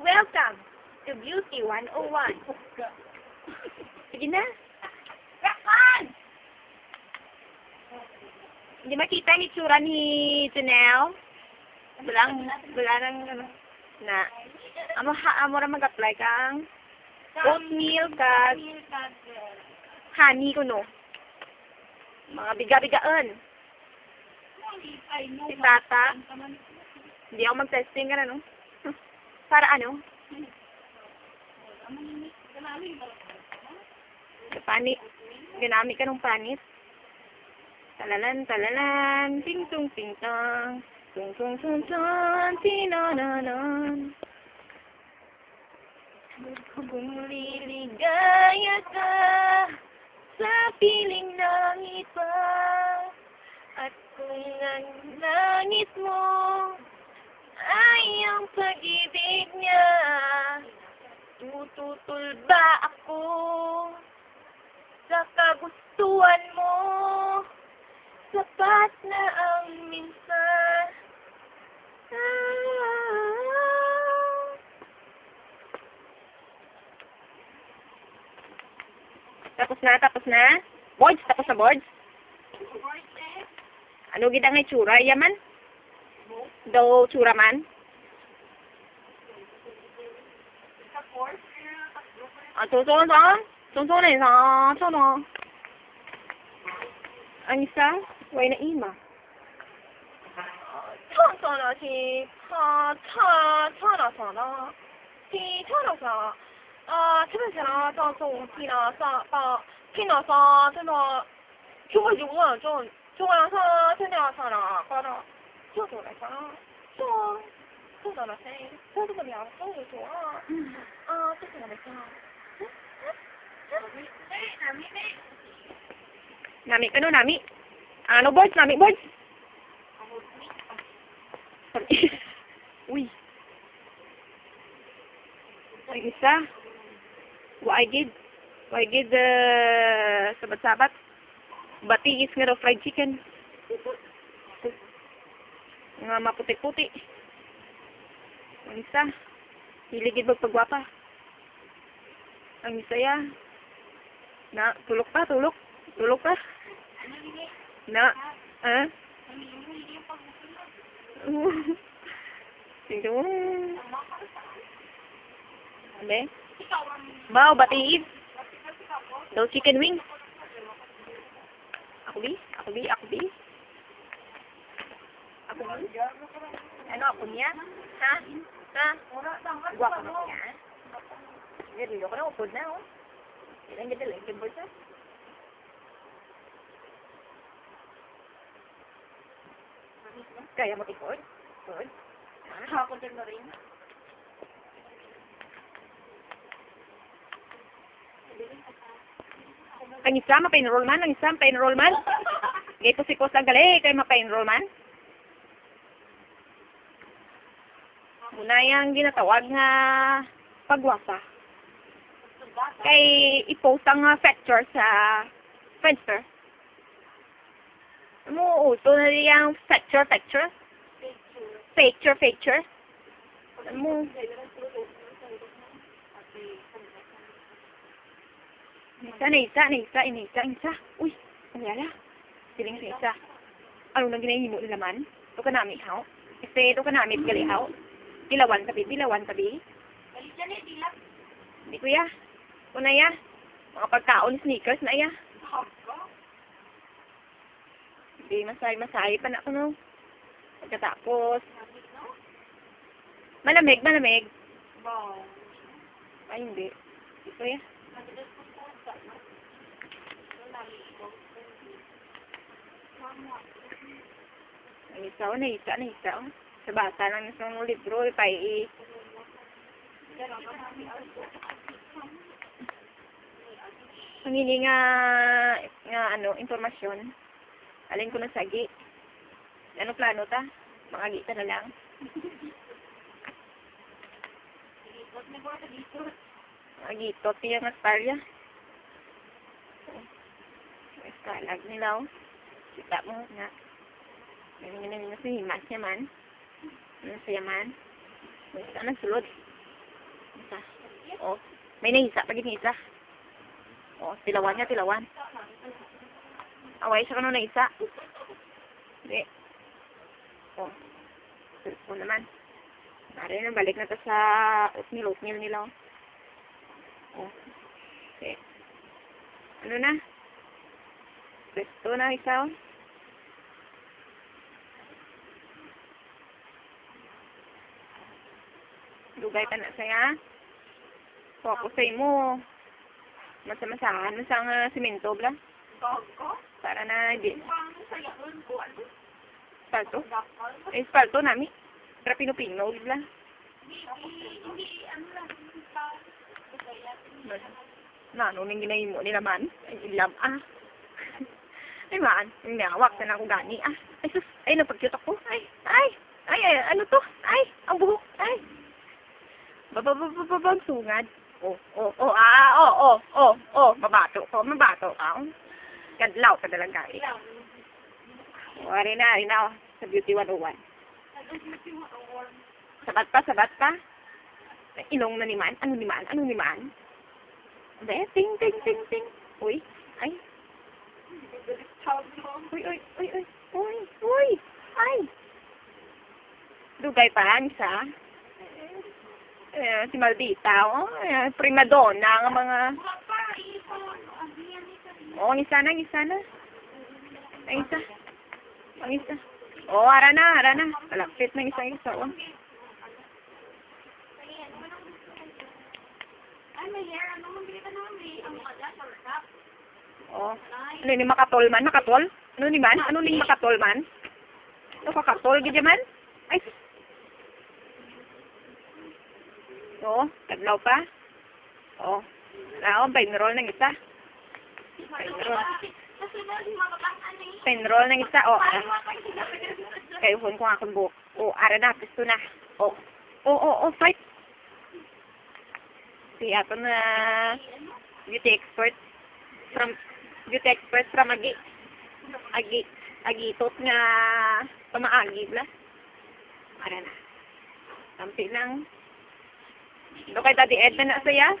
Welcome to Beauty 101. Sige na. Rakan! Hindi makita ni tsura ni Janelle. Walang, wala nang, ano, na. Amo, ha, amo ra mag-apply kang oatmeal kag honey ko no. Mga biga-bigaan. Si Tata. Hindi ako mag-testing ka na, no? Para ano? Pani. Ginamit ka ng panit. Talalan, talalan. Ting tung ting tong. Tung tung tung tung. Tinananan. Kung liligaya ka sa piling ng iba at kung ang langit mo ay ang pag-ibig niya tututol ba ako sa kagustuhan mo sapat na ang minsan ah. Tapos na, tapos na. Boards, tapos na boards. Ano gid ang itsura yaman? Daw tsura man. Ah, so so so. So so na isa, so no. Ang isa, way na ima. 唱唱了听，唱唱唱了唱了，听唱了唱，啊，特别是呢，到中听了上到听了上，真的，就会用啊，就就晚 上听了上了，搞到就做来上，做做到了谁，做这个了，做就做啊，啊，这个来上。Nami ka no, Nami? Ano, boards? Nami, boards? Uy. Ang isa. Waigid. Waigid, uh, sabat-sabat. Batiis nga raw fried chicken. Nga maputi-puti. Ang isa. Hiligid magpagwapa. Ang isa ya. Na, tulok pa, tulok. Tulok pa. Na, ah? Tingnan mo. Ano Bao, batiid. Daw chicken wing. Ako bi? Ako bi? Ako bi? Ako? Ano ako niya? Ha? Ha? Gwa ko na niya. Hindi, ko na upod na, oh. Ilan ganda lang, kimbol sa? Kaya mo tikod? Good. Ako din na rin. Ang isa, mapa-enroll man. Ang isa, mapa-enroll man. Gay po si Kos ang gali, kayo mapa-enroll man. Muna yung ginatawag nga pagwasa. Kay i-post ang factor sa Friendster. Mo, uso na yung factor, factor. Factor, factor. Mo. Isa na isa, na isa, na isa, na isa. Uy, ang yala. Siling sa isa. Ano nang ginahimo nila man? Ito ka namin, haw. Kasi ito ka namin, gali, haw. Pilawan tabi, pilawan tabi. Hindi ko ya. Una ya. Mga pagkaon, sneakers na ya. Hindi, masay, masay pa na ako, no. Pagkatapos, malamig, malamig. Ay, hindi. Hindi ko ya. Ang isa, na isa, na isa. Sa bata lang sa mga libro, ipay i... Ang hindi nga, nga ano, informasyon. Alin ko na sagi. Ano plano ta? Mga gita na lang. Mga gitot niya nga starya. Eskalag nila, oh. Kita mo nga. Ganyan ganyan na sa himas niya man. Ano sa yaman. May isa nagsulod. Isa. Oh, may nahisa. Pagin isa. Oh, tilawan niya, tilawan. Away siya kanong nahisa. Hindi. Oh. Oh naman. Pare na, balik na to sa oatmeal, oatmeal nila. Oh. Okay. Ano na? Gusto na isa, oh. Dugay ka na saya. Focus sa mo. Masamasahan mo sa nga simento, bla. Para na, di. Ko ko. Espalto. Eh, espalto nami. Para pinupino, bla. Hindi ano lang. Na, ano nang ginayin mo nila man? Ay, ilam, ah. ay, man, nawak na ako gani, ah. Ay, sus, ay. Ay, ay, ay, ay, ano to? Ay, ang buhok, ay. Bababababab, sungad. Oh, oh, oh, ah, oh, oh, oh, oh, mabato ko, mabato ka. Kadlaw ka talaga, eh. Wari na, rin na, sa Beauty 101. Sabat pa, sabat pa. Ilong na ni man. Ano ni man? Ano ni man? Be, ting, ting, ting, ting. Uy, ay. Uy, uy, uy, uy. Uy, uy. Ay. Dugay pa, isa. Eh, si Maldita, oh. Eh, prima donna, ang mga... Oo, ang isa na, ang isa na. Ang isa. Ang isa. Oo, ara na, ara na. Malapit na isang isa, oh. Ka. Oh. Ano ni makatol man? Makatol? Ano ni man? Ano ni makatol man? Ano kakatol gid man? Ay. sus. Oo, kadlaw pa. Oo. Naon, painroll ng isa. Eh. Painroll ng isa. Oo. ah. Kayo hon ko nga akong buhok. Oo, ara na, pisto na. Oo. Oo, oo, oo, fight. Si ato na beauty expert from beauty expert from Agi. Agi. Agitot nga pamaagi bla. Ara na. Kampi lang. Do kay Daddy Ed na saya.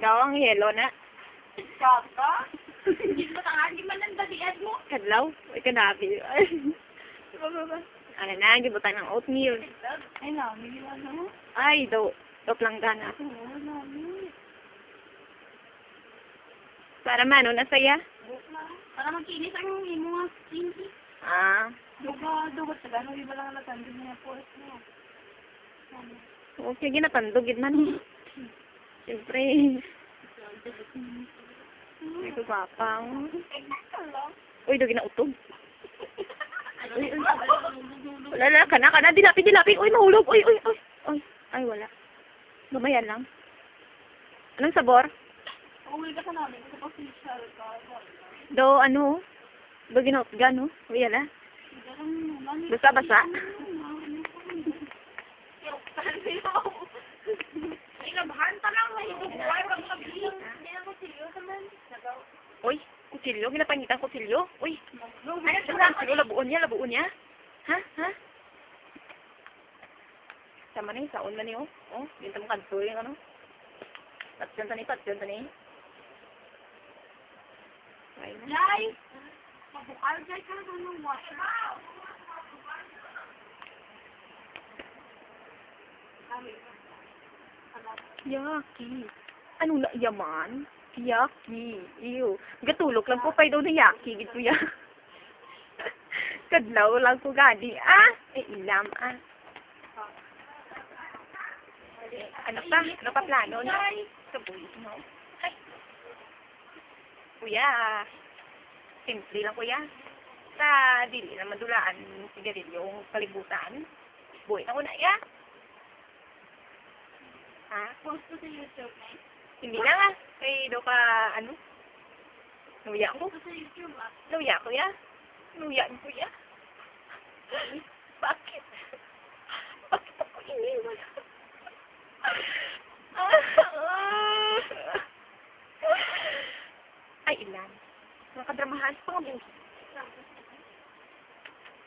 Daw ang yellow na. Gaga. Hindi mo tangan, di man ang dadiad mo. Kadlaw. Uy, kanabi. ano na, gibutan ng oatmeal. Ay, nami, ano? Ay, do. Do planggana. Oo, nami. Para mano na saya. Para magkinis ang imo nga skin. Ah. Duga sa gano'n, di ba lang natandin niya po mo. Okay, ginatandog gid man. Siyempre. Ay, ko papang. Uy, do ginautog. Uy, uy. Wala na, kana, kana, dilapi, dilapi. Uy, mahulog. Uy, uy, uy. Uy, ay, wala. Gamayan lang. Anong sabor? Uwi ka sa namin, sa official ka. Do, ano? Do ginautga, no? Uy, ala. Basa, basa. Ilabahan ta lang. Uy, kutsilyo. Ginapangitan kutsilyo. Uy, ano siya? Ano, labuon niya, labuon niya. Ha? Ha? Sama na saon na niyo. Oh, dito mo kanto yung ano. Tatsyon tani, tatsyon tani. Ay na. Jai! Mabukal, Jai ka na ng water. Yaki. Ano na yaman? Yaki. Ew. Gatulok lang ko pa daw na yaki. Gito ya. Kadlaw lang ko gani. Ah! Eh, ilam ah. Eh, ano pa? Ano pa plano? No? Sabuy, no? Kuya. Simple lang kuya. Sa dili na madulaan sigarilyo yung kalibutan. Buhay na ko na ya. Ha? Post ko sa YouTube, eh. Hindi na nga. Kay do ka, ano? Luya ko. Sa YouTube, ah. Luya ko ya. Luya ko ya. Bakit? Bakit ako iniwan? Ay, ilan. Nakadramahan sa mga.